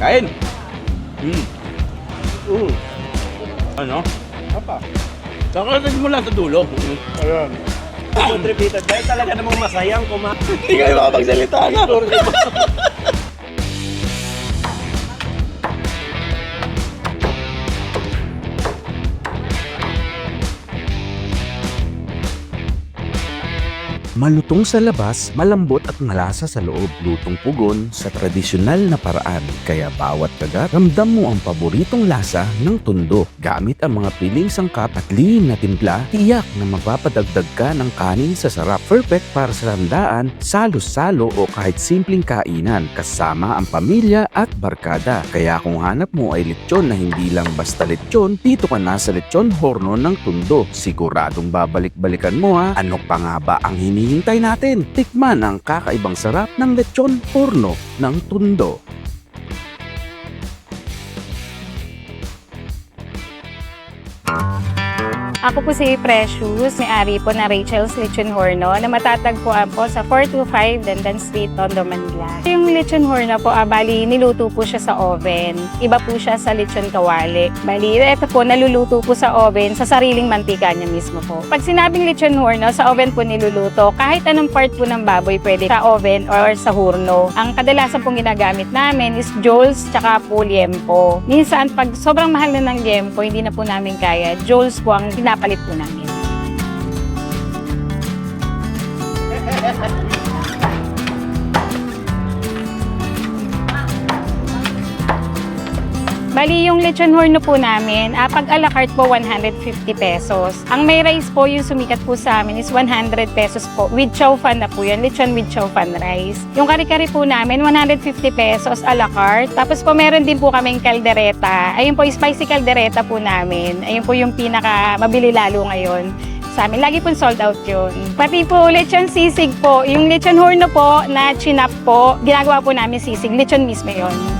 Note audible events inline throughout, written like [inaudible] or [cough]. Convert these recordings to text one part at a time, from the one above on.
Kain. Mm. Mm. Ano? Apa? Kakasin mo lang sa dulo. Mm. Ayan. Contributed dahil talaga namang masayang kumain. Hindi kayo makapagsalita na. [laughs] Malutong sa labas, malambot at malasa sa loob. Lutong pugon sa tradisyonal na paraan. Kaya bawat kagat, ramdam mo ang paboritong lasa ng tundo. Gamit ang mga piling sangkap at lihim na timpla, tiyak na mapapadagdag ka ng kanin sa sarap. Perfect para sa handaan, salo-salo o kahit simpleng kainan. Kasama ang pamilya at barkada. Kaya kung hanap mo ay lechon na hindi lang basta lechon, dito ka na sa lechon horno ng tundo. Siguradong babalik-balikan mo ha. Ano pa nga ba ang hinihintay natin? Tikman ang kakaibang sarap ng lechon horno ng tundo. Ako po si Precious, may-ari po na Rachel's Lechon Horno na matatagpuan po sa 425 Dandan Street, Tondo, Manila. Yung lechon horno po, ah, bali, niluto po siya sa oven. Iba po siya sa lechon kawali. Bali, ito po, naluluto po sa oven sa sariling mantika niya mismo po. Pag sinabing lechon horno, sa oven po niluluto. Kahit anong part po ng baboy, pwede sa oven or sa horno. Ang kadalasan pong ginagamit namin is Joel's tsaka po liempo. Minsan, pag sobrang mahal na ng liempo, hindi na po namin kaya. Joel's po ang pinapalit po namin. Bali, yung lechon horno po namin, ah, pag a la carte po, 150 pesos. Ang may rice po, yung sumikat po sa amin is 100 pesos po. With chow fan na po yun, lechon with chow fan rice. Yung kari-kari po namin, 150 pesos a la carte. Tapos po, meron din po kaming kaldereta. Ayun po, spicy kaldereta po namin. Ayun po yung pinaka mabili lalo ngayon sa amin. Lagi po sold out yun. Pati po lechon sisig po. Yung lechon horno po na chinap po, ginagawa po namin sisig. Lechon mismo yon.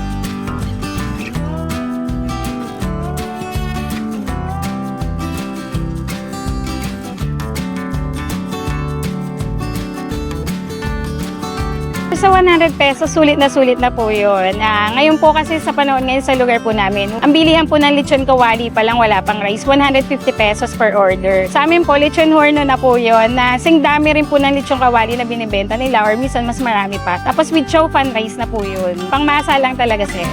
Sa 100 pesos, sulit na sulit na po yun. Ah, ngayon po kasi sa panahon ngayon sa lugar po namin, ang bilihan po ng lechon kawali pa lang wala pang rice, 150 pesos per order. Sa amin po, lechon horno na po yun, na sing dami rin po ng lechon kawali na binibenta nila or minsan mas marami pa. Tapos with chow fan rice na po yun. Pangmasa lang talaga sir.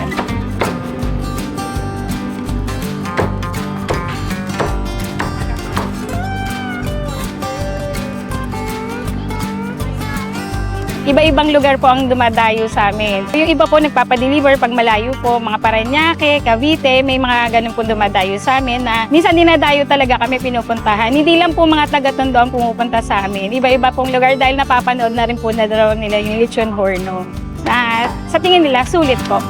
Iba-ibang lugar po ang dumadayo sa amin. Yung iba po nagpapadeliver pag malayo po, mga Paranaque, Cavite, may mga ganun po dumadayo sa amin na minsan dinadayo talaga kami pinupuntahan. Hindi lang po mga taga-tondo ang pumupunta sa amin. Iba-iba pong lugar dahil napapanood na rin po na daw nila yung lechon horno. Na sa tingin nila, sulit po.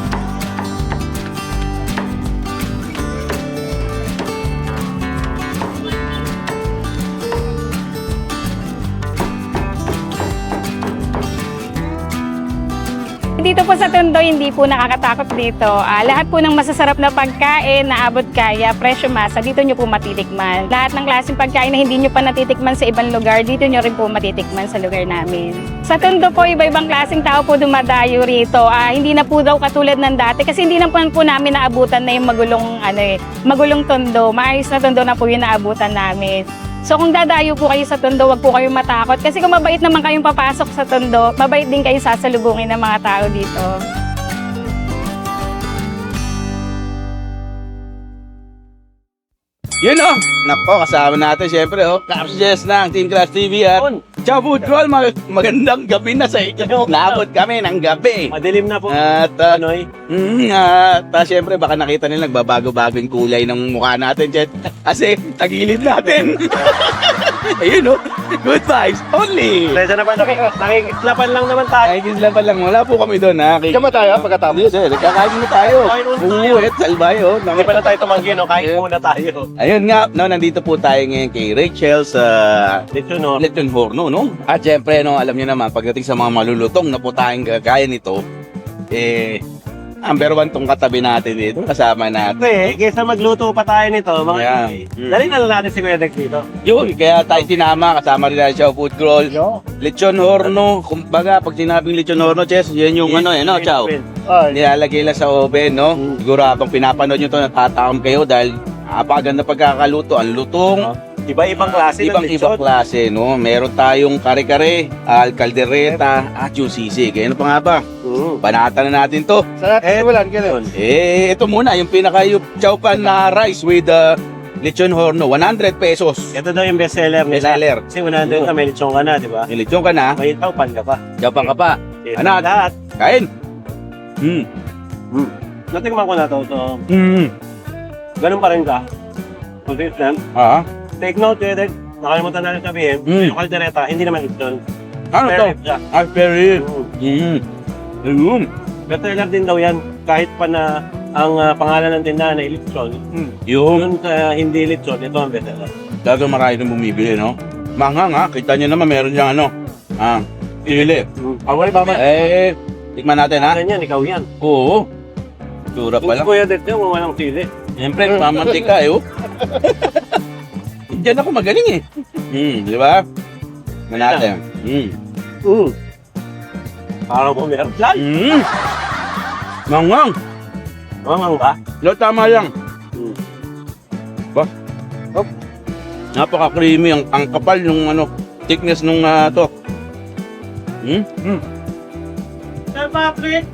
Dito po sa Tondo, hindi po nakakatakot dito. Ah, lahat po ng masasarap na pagkain na abot kaya, presyo masa, dito nyo po matitikman. Lahat ng klaseng pagkain na hindi nyo pa natitikman sa ibang lugar, dito nyo rin po matitikman sa lugar namin. Sa Tondo po, iba-ibang klaseng tao po dumadayo rito. Ah, hindi na po daw katulad ng dati kasi hindi na po, po namin naabutan na yung magulong, ano eh, magulong Tondo. Maayos na Tondo na po yung naabutan namin. So kung dadayo po kayo sa Tondo, wag po kayong matakot. Kasi kung mabait naman kayong papasok sa Tondo, mabait din kayong sasalubungin ng mga tao dito. Yun oh. Nako, kasama natin syempre oh. Caps Jess ng Team Class TV at Yun. Food Crawl. Mag- magandang gabi na sa inyo. Naabot kami ng gabi. Madilim na po. At uh, Panoy. Mm, at uh, syempre baka nakita nila nagbabago-bago yung kulay ng mukha natin, Chet. Kasi tagilid natin. [laughs] [laughs] Ayun oh. Good vibes only. Pwede na ba? Naki- Nakikislapan lang naman tayo. Ay, lang. Wala po kami doon, ha? Kay... Kama tayo pagkatapos. Yes, sir. Kakain mo tayo. Kain muna tayo. Buwet, oh. Hindi pa na tayo tumanggi, no? Kain muna tayo. Ayun nga, no, nandito po tayo ngayon kay Rachel sa Dito, no? Leton Horno, no? At syempre, no, alam niyo naman, pagdating sa mga malulutong na putahing gagaya nito, eh, Number one tong katabi natin dito. Kasama natin. Pre, kaysa magluto pa tayo nito, mga Yeah. yeah. Mm. dali na lang natin si Kuya Dex dito. Yun, kaya tayo sinama. Kasama rin natin siya food crawl. Lechon horno. Kumbaga, pag sinabing lechon horno, Chess, yan yung ano eh, no, chow. Nilalagay lang sa oven, no? Siguro habang pinapanood nyo to, natatakam kayo dahil napakaganda pagkakaluto. Ang lutong, Iba-ibang klase ng ibang ibang lechon. klase, no? Meron tayong kare-kare, al caldereta, at yung sisig. Ano pa nga ba? Mm. Banatan na natin to. Sarap Eh, simulan, ganun. Eh, ito muna, yung pinaka yung chow pan na rice with uh, lechon horno, 100 pesos. Ito daw yung bestseller nila. Bestseller. Kasi 100 ka, may lechon ka na, di ba? Yung lechon ka na, May tao, pan ka pa. chow pan ka pa. Ito Ano? Lahat. Kain. Hmm. Natingman ko na to. So, Hmm. ganun pa rin ka. Consistent. Ah. Take note, Kuya Dex. Nakalimutan na rin sabihin. Mm. Yung kaldereta, hindi naman lechon. Ano to? Fair siya. Ah, very. Mm. Hmm. Ayun. Bestseller din daw yan. Kahit pa na ang ah, pangalan ng tindahan ay lechon. Yung Yung sa hindi lechon, ito ang bestseller. Talaga marami nang bumibili, no? Manghang ha, kita nyo naman meron diyang ano, ah, sili. Awal ba man? Eh, tikman natin ha? Ganyan, ikaw yan. Oo. Tura pa lang. Kuya Dex yan, kung walang sili. Siyempre, mamantika eh, oh. [laughs] Diyan ako magaling eh. Hmm, di ba? Tikman natin. Hmm. Mm. Parang po meron lang. Hmm. Manghang. Mamang ba? No, tama lang. Mm. Ba? Oh. Napaka-creamy ang, ang kapal nung ano, thickness nung ah, to. Hmm? Hmm. Sir Patrick!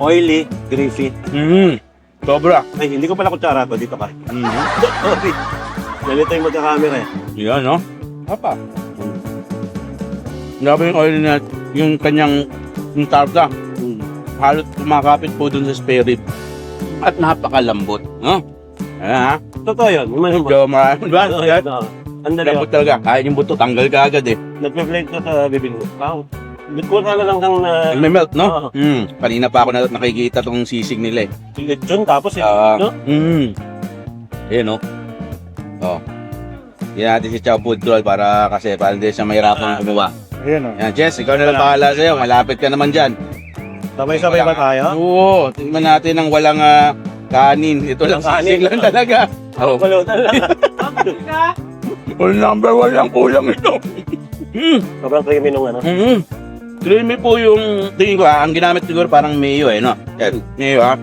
Oily, greasy. Hmm. Sobra. Ay, hindi ko pala kutsara to. Dito ka. Hmm. [laughs] Sorry. Ganito yung magkakamera eh. Yan, no? Apa. Grabe yung oil na yung kanyang yung tarta. Mm. Halos kumakapit po dun sa spare rib. At napakalambot. No? Ayan ha? Totoo yun. Yung mga Medyo marami. Totoo Yan. yun. oo. Ang. Lambot talaga. Kaya yung buto, tanggal ka agad eh. Nagpe-flake ko sa bibig mo. Wow. Sana lang kang na Nagme-melt, no? Oo. Hmm. Kanina pa ako na nakikita tong sisig nila eh. lechon tapos eh. Ah. no? Hmm. Ayan, no? Oh. Yan natin si Chow Food Roll para kasi para hindi siya mahirapan gumawa. Ayun o. Yan, Jess, ikaw na lang bahala sa'yo. Malapit ka naman dyan. Sabay-sabay ba tayo? Oo, tingnan natin ng walang ah, kanin. Ito lang Walang sisig kanin. lang talaga. [laughs] Oh. Balutan lang. [laughs] Number one lang kulang ito. Hmm. Sobrang creamy nung ano. Mm. Creamy po yung tingin ko ah. Ang ginamit siguro parang mayo eh, no? Yan, mayo ah.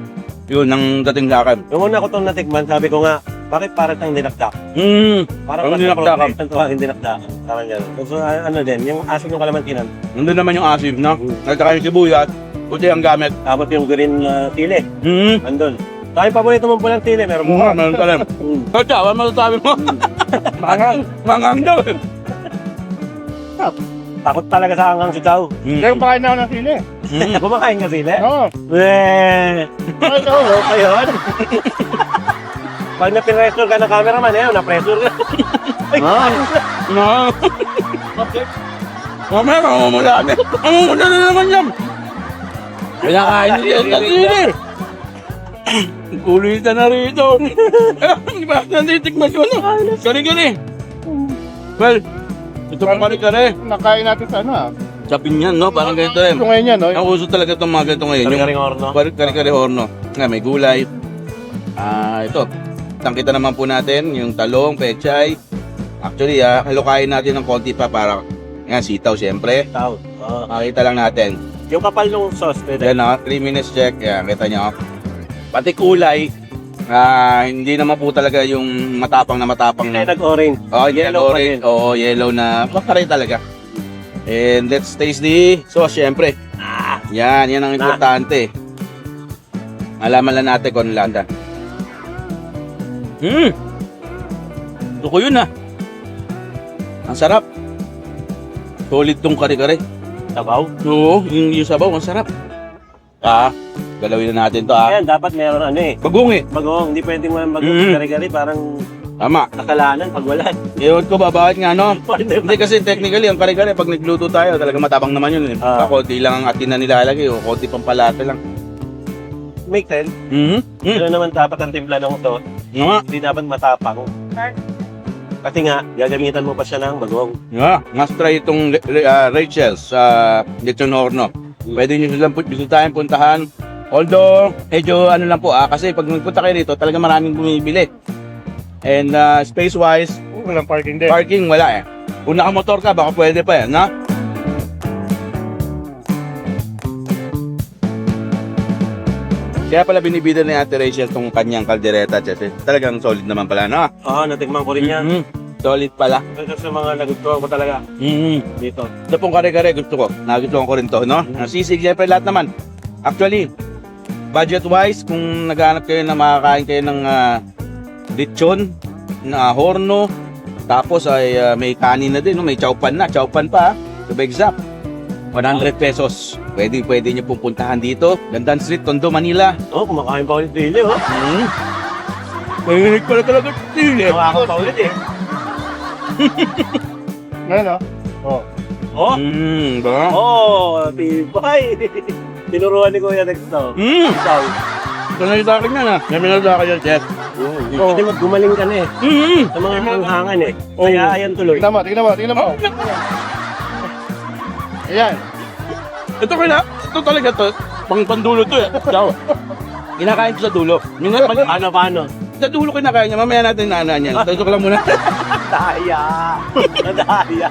Yun ang dating sa akin. Yung una ko itong natikman, sabi ko nga, bakit parang tang dinakdak? Hmm. Parang Parang dinakdakan. appropriate ang tawagin dinakdakan. Parang gano'n. So, ano din, yung asin ng kalamantinan. Nandun naman yung asim, no? At saka yung sibuyas. Puti ang gamit. Tapos yung green uh, tile, Hmm. andun. Saka yung paborito mong pulang tile, meron mo. Mukha, meron ka lang. Mm. So, Chow, ano masasabi mo? [laughs] mangang. Mangang daw eh. Takot talaga sa angang si Chow. Hmm. Kaya kumakain na ako ng sili. Hmm. [laughs] Kumakain ka sila? Oo. Eh, ano yun? [laughs] Pag na-pressure ka ng cameraman, eh, na-pressure ka. Ah. No. Mamaya mamumula na. Mamumula na naman yan. Kinakain niya sa sili. Kulitan na rito. [laughs] Bakit nanditikman ko no? Kari-kari. Well, ito pa kari-kari. Nakain natin sa ano ah. Sa pinyan, no? Parang ganito rin. Ito ngayon yan, no? Ang uso talaga itong mga ganito ngayon. Kari-karing horno. Kari- kari-kari horno. Nga, may gulay. Ah, ito. Tangkita naman po natin yung talong, pechay. Actually, ah, halukayin natin ng konti pa para yan, sitaw siyempre. Chow. Oo. Makita lang natin. Yung kapal ng sauce, pwede. Yan ah, 3 minutes check. Yan, kita nyo. Pati kulay, ah, hindi naman po talaga yung matapang na matapang Hindi na. nag-orange. Oh, yellow Yellow pa orange. din. Oo, yellow na. Makaray talaga. And let's taste the sauce, syempre. Ah, Yan, yan ang Na. importante. Malaman lang natin kung ano landa. Hmm! Ito ko yun ah. Ang sarap. Solid tong kare-kare. sabaw. Oo, yung, yung sabaw, ang sarap. Ah, galawin na natin to ah. Ayan, dapat meron ano eh. Bagong eh. Bagong, hindi pwedeng mga bagong Mm. kari-kari, parang Tama. nakalanan pag wala. Ewan ko ba, bakit nga no? [laughs] Hindi kasi technically, ang kare-kare, pag nagluto tayo, talaga matapang naman yun eh. Ah. konti lang ang atin na nilalagay, o konti pang palata lang. Make sense. Mhm. Mm. Pero naman dapat ang timpla ng to, Nga nga. hindi dapat matapang. Kasi nga, gagamitan mo pa siya ng bagong. Yeah, mas try itong Ra- ah, Rachel's sa Lechon Horno. Pwede nyo silang bisitahin, puntahan. Although, medyo ano lang po ah, kasi pag nagpunta kayo rito, talaga maraming bumibili. And uh, space-wise, Walang parking din. parking wala eh. Kung nakamotor ka, baka pwede pa eh, na? Kaya pala binibida ni Ate Rachel tong kanyang kaldereta, kasi talagang solid naman pala, no? Oo, natikman ko rin yan. Mhm. Solid pala. Ito sa mga nagustuhan ko talaga Mhm. dito. Ito pong kare-kare gusto ko. Nagustuhan ko rin to, no? Nasisig, siyempre lahat naman. Actually, budget-wise, kung naghanap kayo na makakain kayo ng ah, lechon, na horno, tapos ay ah, may kanin na din, no? may chowpan na, chowpan pa, ah. to be exact. 100 pesos. Pwede, pwede nyo pong puntahan dito. Gandang Street, Tondo, Manila. Oo, oh, kumakain pa ulit dili, oh. Hmm. Mahilig pala talaga sa sili. Kumakain pa ulit, eh. [laughs] Ngayon oh. Oh. Oh, Hmm, ba? oh, tibay. Tinuruan ni Kuya Dex to. Hmm, Ikaw. sanay sa akin yan ah. May minada ka yan, Chef. Oh. Kasi mag gumaling ka na eh. Hmm. Sa mga hanghangan eh. Kaya ayan tuloy. Tingnan mo, tingnan mo, tingnan mo. Ayan. Ito kaya, ito talaga to, pang pandulo to eh. Ciao. Kinakain ko sa dulo. Minsan, pag, Paano, paano? sa dulo kinakain niya, mamaya natin naanaan niya. Ito ko lang muna. Daya. Nadaya.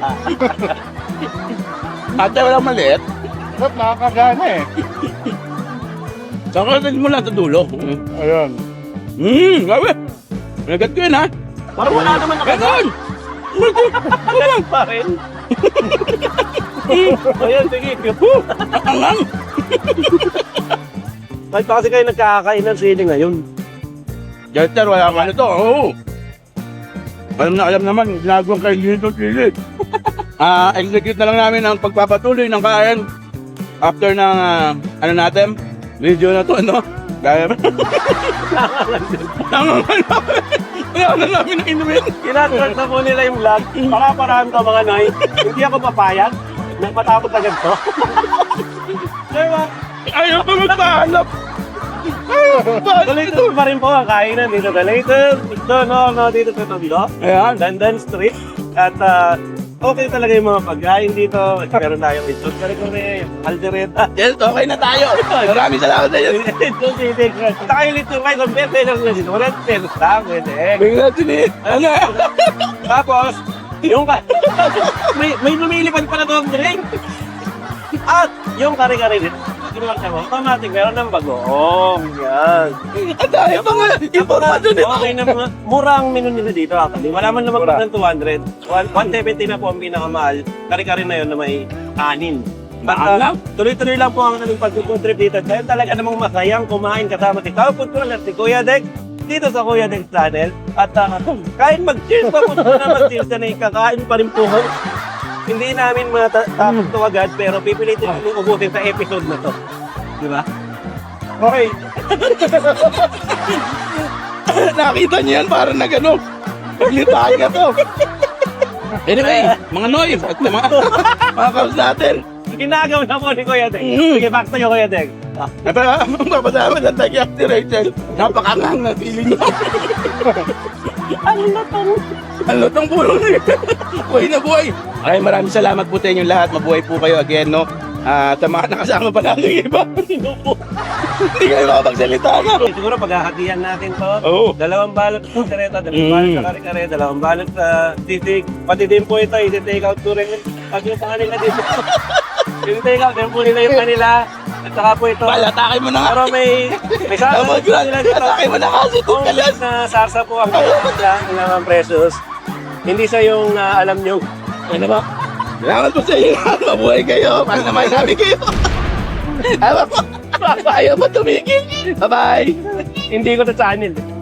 Ate, walang maliit. Sarap, nakakagana eh. Saka mo lang sa dulo. Hmm, Ayun. hmm, grabe. Nagat ko yun ha. Parang wala naman Ganon! Ganun [laughs] pa rin. Ayan, sige. Angang! [laughs] Kahit pa kasi kayo nagkakain ng sili ngayon. Jester, wala ka nito. Oo. Alam na alam naman, ginagawang kayo dito silid. [laughs] Ah, execute na lang namin ang pagpapatuloy ng kain after ng ah, ano natin, video na to, no? [laughs] Kaya Nangangal namin. Kaya na namin na inumin. Kinatort na po nila yung vlog. Paraan ka mga noy. Hindi ako papayag. Nang matapos na ganito. Diba? Ayaw pa pa. Dalated pa rin po ang kainan dito. Dalated. Ito, no, no, dito sa Tondo. Ayan. Dandan Street. At ah, okay talaga yung mga pagkain dito. Meron tayong ito. Kare-kare, aldereta. Yes, okay na tayo. Maraming salamat sa iyo. Sisig. [laughs] Saka yung lito kayo, kung pwede lang na dito. 100 pesos lang, pwede. Bigla sinit. Ano? Tapos, yung ka... [laughs] may, may lumilipad pa na ang drink. At yung kare-kare din, ginawa siya mo, automatic, meron ng bagoong. Yan. Ang dami pa nga. Impormasyon nito. Okay na mga, mura ang menu nila dito actually. Wala man naman ng 200. One- 170 na po ang pinakamahal. Kare-kare na yun na may kanin. Uh, lang. tuloy-tuloy lang po ang aming pag-trip dito. Dahil talaga namang masayang kumain kasama si Tao Food at si Kuya Dex dito sa Kuya Dex Channel. At [laughs] uh, kahit mag-cheers pa po na mag-cheers na kakain pa rin po. Hindi namin matatapos to agad pero pipilitin kong ubusin sa episode na to. Di ba? Okay. [laughs] Nakita niyo yan, parang nagano. Paglitahan ka to. Anyway, mga noise at mga mga natin. Ginagawa na po ni Kuya. Mm. Sige, back to you, Kuya Dex. Ah, Ito, papasama ng tagyak si Rachel. Napakangang na feeling niya. Na to? Ang lutong pulo niya. Buhay na buhay. Ay, maraming salamat po sa inyong lahat. Mabuhay po kayo again, no? Ah, sa mga nakasama pa namin iba. [laughs] Hindi kayo makapagsalita na. Siguro paghahatian natin to. Oo. Dalawang balot sa kareta, dalawang Mm. balot sa kare-kare, dalawang balot sa titik. Pati din po ito, i-take out ko rin. Pag yung kanila dito. [laughs] i-take out din po nila yung kanila. At saka po ito. Pala, takay mo na nga. Pero may, may sarsa po nila dito. Takay mo na kasi. Kung Kalas. na sarsa po ang kanila, ng presos. Hindi sa yung ah, alam nyo. Ano ba? Salamat po sa inyo. Mabuhay kayo. Mahal naman namin kayo. [laughs] Ayaw po. Ayaw mo tumigil. Bye-bye. Hindi ko sa channel.